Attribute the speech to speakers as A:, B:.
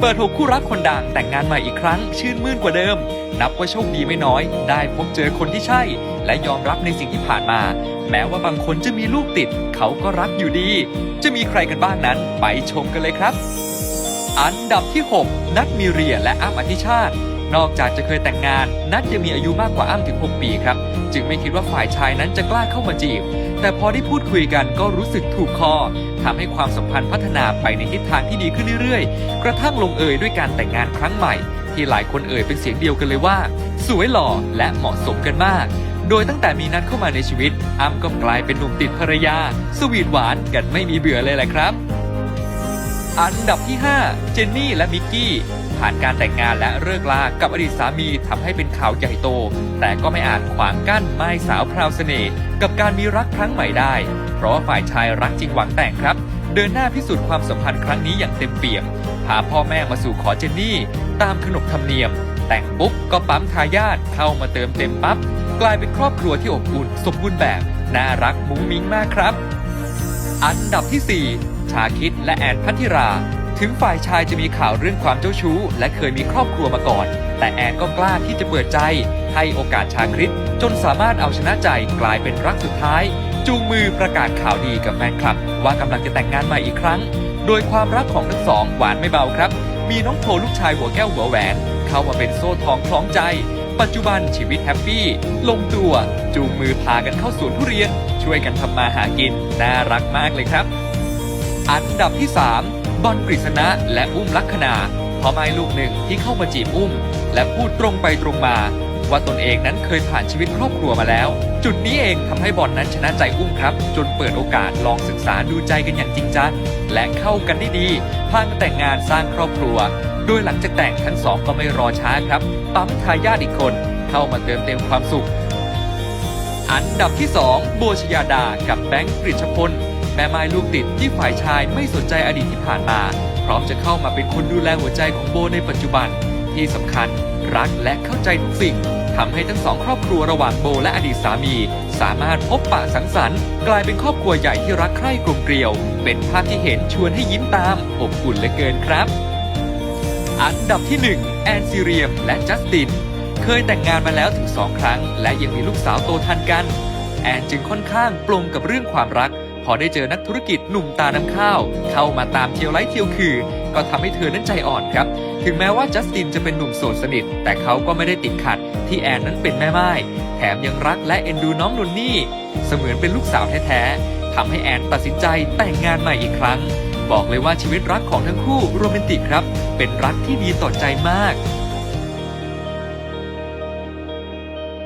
A: เปิดหกคู่รักคนดังแต่งงานใหม่อีกครั้ง ชื่นมื่นกว่าเดิม นับว่าโชคดีไม่น้อย ได้พบเจอคนที่ใช่ และยอมรับในสิ่งที่ผ่านมา แม้ว่าบางคนจะมีลูกติด เขาก็รักอยู่ดี จะมีใครกันบ้างนั้นไปชมกันเลยครับ อันดับที่ 6 นัทมีเรียและอ้ำอธิชาติ นอกจากจะเคยแต่งงาน นัทยังมีอายุมากกว่าอ้ำถึง 6 ปีครับ จึงไม่คิดว่าฝ่ายชายนั้นจะกล้าเข้ามาจีบ แต่พอได้พูดคุยกันก็รู้สึกถูกคอทำให้ความสัมพันธ์พัฒนาไปในทิศทางที่ดีขึ้นเรื่อยๆ กระทั่งลงเอยด้วยการแต่งงานครั้งใหม่ ที่หลายคนเอ่ยเป็นเสียงเดียวกันเลยว่า สวยหล่อและเหมาะสมกันมากโดยตั้งแต่มีนัทเข้ามาในชีวิตอ้ำก็กลายเป็นหนุ่มติดภรรยา สวีทหวานกันไม่มีเบื่อเลยแหละครับ อันดับที่ 5 เจนนี่และมิกกี้ ผ่านการแต่งงานและเลิกลากับอดีตสามีทำให้เป็นข่าวใหญ่โต แต่ก็ไม่อาจขวางกั้นไม้สาวพราวเสน่ห์กับการมีรักครั้งใหม่ได้ เพราะฝ่ายชายรักจริงหวังแต่งครับ เดินหน้าพิสูจน์ความสัมพันธ์ครั้งนี้อย่างเต็มเปี่ยมพาพ่อแม่มาสู่ขอเจนนี่ ตามขนบธรรมเนียม แต่งปุ๊บก็ปั๊มทายาทเข้ามาเติมเต็มปั๊บกลายเป็นครอบครัวที่อบอุ่นสมบูรณ์แบบ น่ารักมุ้งมิ้งมากครับ อันดับที่ 4 ชาคิดและแอนพัทธิรา ถึงฝ่ายชายจะมีข่าวเรื่องความเจ้าชู้ และเคยมีครอบครัวมาก่อน แต่แอนก็กล้าที่จะเปิดใจ ให้โอกาสชาคริตจนสามารถเอาชนะใจกลายเป็นรักสุดท้าย จูงมือประกาศข่าวดีกับแฟนคลับ ว่ากำลังจะแต่งงานใหม่อีกครั้ง โดยความรักของทั้งสองหวานไม่เบาครับ มีน้องโพลูกชายหัวแก้วหัวแหวน เข้ามาเป็นโซ่ทองคล้องใจปัจจุบันชีวิตแฮปปี้ ลงตัว จูงมือพากันเข้าสวนทุเรียน ช่วยกันทำมาหากิน น่ารักมากเลยครับ อันดับที่ 3 บอลกฤษณะและอุ้มลักษณาพ่อไม้ลูกหนึ่งที่เข้ามาจีบอุ้ม และพูดตรงไปตรงมา ว่าตนเองนั้นเคยผ่านชีวิตครอบครัวมาแล้ว จุดนี้เองทำให้บอลนั้นชนะใจอุ้มครับ จนเปิดโอกาสลองศึกษาดูใจกันอย่างจริงจังและเข้ากันได้ดีพากันแต่งงานสร้างครอบครัว โดยหลังจากแต่งทั้งสองก็ไม่รอช้าครับปั๊มทายาทอีกคน เข้ามาเติมเต็มความสุข อันดับที่ 2 โบชยาดากับแบงค์กฤษพล แม่ไม้ลูกติดที่ฝ่ายชายไม่สนใจอดีตที่ผ่านมา พร้อมจะเข้ามาเป็นคนดูแลหัวใจของโบในปัจจุบัน ที่สำคัญ รักและเข้าใจทุกสิ่งทำให้ทั้งสองครอบครัวระหว่างโบและอดีตสามี สามารถพบปะสังสรรค์ กลายเป็นครอบครัวใหญ่ที่รักใคร่กลมเกลียว เป็นภาพที่เห็นชวนให้ยิ้มตามอบอุ่นเหลือเกินครับ อันดับที่ 1 แอนซีเรียมและจัสติน เคยแต่งงานมาแล้วถึง2ครั้ง และยังมีลูกสาวโตทันกัน แอนจึงค่อนข้างปลงกับเรื่องความรัก พอได้เจอนักธุรกิจหนุ่มตาน้ำข้าว เข้ามาตามเที่ยวไลฟ์เที่ยวคือ ก็ทำให้เธอนั้นใจอ่อนครับ ถึงแม้ว่าจัสตินจะเป็นหนุ่มโสดสนิท แต่เขาก็ไม่ได้ติดขัดที่แอนนั้นเป็นแม่ไม้แถมยังรักและเอ็นดูน้องนนนี่ เสมือนเป็นลูกสาวแท้ๆทำให้แอนตัดสินใจแต่งงานใหม่อีกครั้ง บอกเลยว่าชีวิตรักของทั้งคู่โรแมนติกครับ เป็นรักที่ดีต่อใจมาก